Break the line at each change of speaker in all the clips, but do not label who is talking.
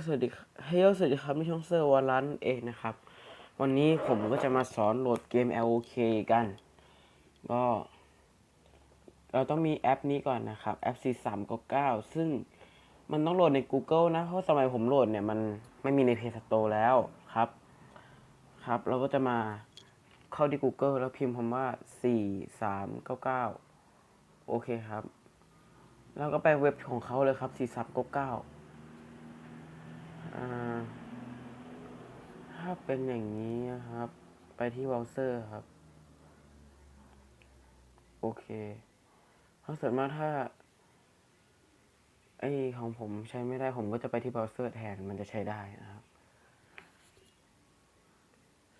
สวัสดีเฮ้ยสวัสดีครับนี่ช่องเซอร์วารันเองนะครับ วันนี้ผมก็จะมาสอนโหลดเกม LOK กัน ก็ เราต้องมีแอปนี้ก่อนนะครับ แอป C399 ซึ่งมันต้องโหลดใน Google นะ เพราะสมัยผมโหลดเนี่ย มันไม่มีใน Play Store แล้วครับ ครับ เราก็จะมาเข้าที่ Google แล้วพิมพ์คำว่า 4399 โอเคครับ แล้วก็ไปเว็บของเขาเลยครับ 4399 อ่าถ้า เป็นอย่างนี้นะครับ ไปที่เบราว์เซอร์ครับ โอเคเพราส่วนมากถ้าไอของผมใช้ไม่ได้ผมก็จะไปที่เบราว์เซอร์แทนมันจะใช้ได้นะครับ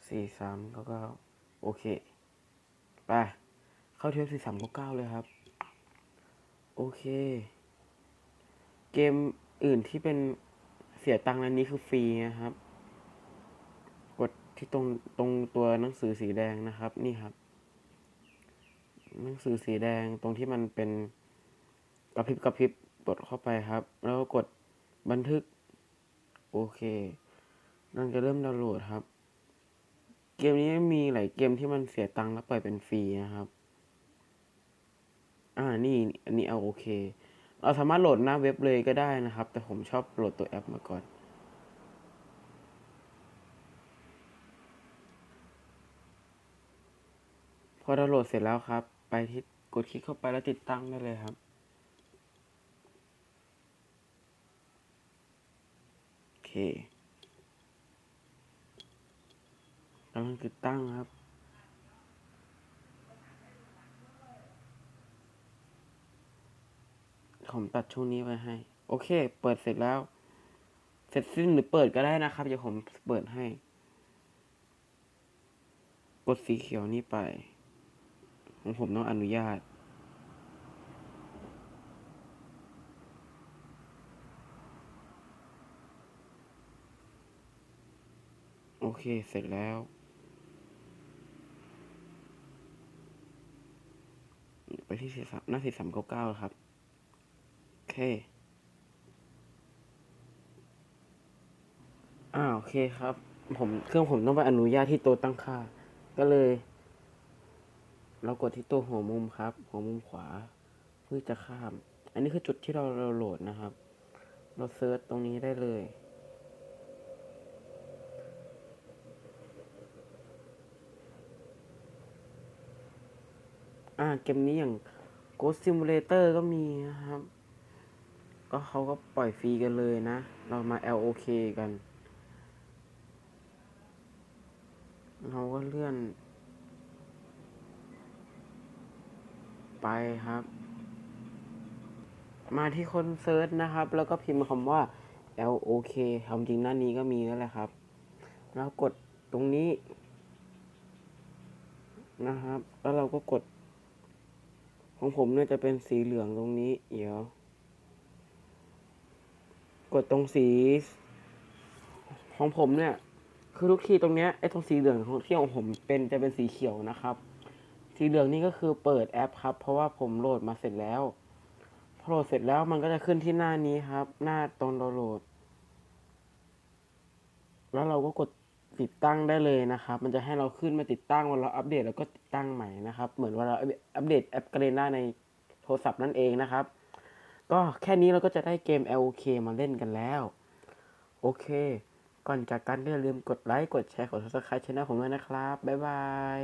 สี่สามเก้าเก้าโอเค ไป เข้าเทปสี่สามเก้าเก้าเลยครับ โอเค เกมอื่นที่เป็นเสียตังค์อันนี้คือฟรีนะครับ ที่ตรงตรงตัวหนังสือสีแดงนะครับ นี่ครับ หนังสือสีแดงตรงที่มันเป็นกระพริบกระพริบกดเข้าไปครับ แล้วก็กดบันทึก โอเคนั่นจะเริ่มดาวน์โหลดครับ เกมนี้มีหลายเกมที่มันเสียตังค์แล้วปล่อยเป็นฟรีนะครับ อ่านี่อันนี้เอาโอเค เราสามารถโหลดหน้าเว็บเลยก็ได้นะครับ แต่ผมชอบโหลดตัวแอปมาก่อน พอดาวน์โหลดเสร็จแล้วครับ ไปที่กดคลิกเข้าไปแล้วติดตั้งได้เลยครับ โอเคกำลังติดตั้งครับผมตัดช่วงนี้ไว้ให้ โอเค เปิดเสร็จแล้ว เสร็จสิ้นหรือเปิดก็ได้นะครับ เดี๋ยวผมเปิดให้ กดสีเขียวนี่ไป ของผมต้องอนุญาต โอเค เสร็จแล้ว ไปที่สี่สามหน้าสี่สามเก้าเก้าครับ โอเค อ่า โอเคครับ ผมเครื่องผมต้องไปอนุญาตที่ตัวตั้งค่า ก็เลย เรากดที่ตัวหัวมุมครับ หัวมุมขวาเพื่อจะข้าม อันนี้คือจุดที่เราเราโหลดนะครับ เราเซิร์ชตรงนี้ได้เลย อ่าเกมนี้อย่าง Ghost Simulator ก็มีนะครับ ก็เขาก็ปล่อยฟรีกันเลยนะ เรามา LOK กัน เราก็เลื่อน ไปครับ มาที่คนเซิร์ชนะครับ แล้วก็พิมพ์คำว่า LOK ความจริงหน้านี้ก็มีแล้วแหละครับ แล้วกดตรงนี้ นะครับ แล้วเราก็กด ของผมเนี่ยจะเป็นสีเหลืองตรงนี้ เดี๋ยว กดตรงสี ของผมเนี่ย คือทุกทีตรงเนี้ยไอ้ตรงสีเหลืองของที่ของผมเป็นจะเป็นสีเขียวนะครับ สีเหลืองนี่ก็คือเปิดแอปครับ เพราะว่าผมโหลดมาเสร็จแล้วพอโหลดเสร็จแล้วมันก็จะขึ้นที่หน้านี้ครับ หน้าตรงดาวน์โหลด แล้วเราก็กดติดตั้งได้เลยนะครับ มันจะให้เราขึ้นมาติดตั้งวลาเราอัปเดตแล้วก็ติดตั้งใหม่นะครับ เหมือนวลาเราอัปเดตแอปกรนาในโทรศัพท์นั่นเองนะครับ ก็แค่นี้เราก็จะได้เกม LOK มาเล่นกันแล้ว โอเค ก่อนจากกันก็อย่าลืมกดไลค์ กดแชร์ กด subscribe ช่องผมด้วยนะครับ บ๊ายบาย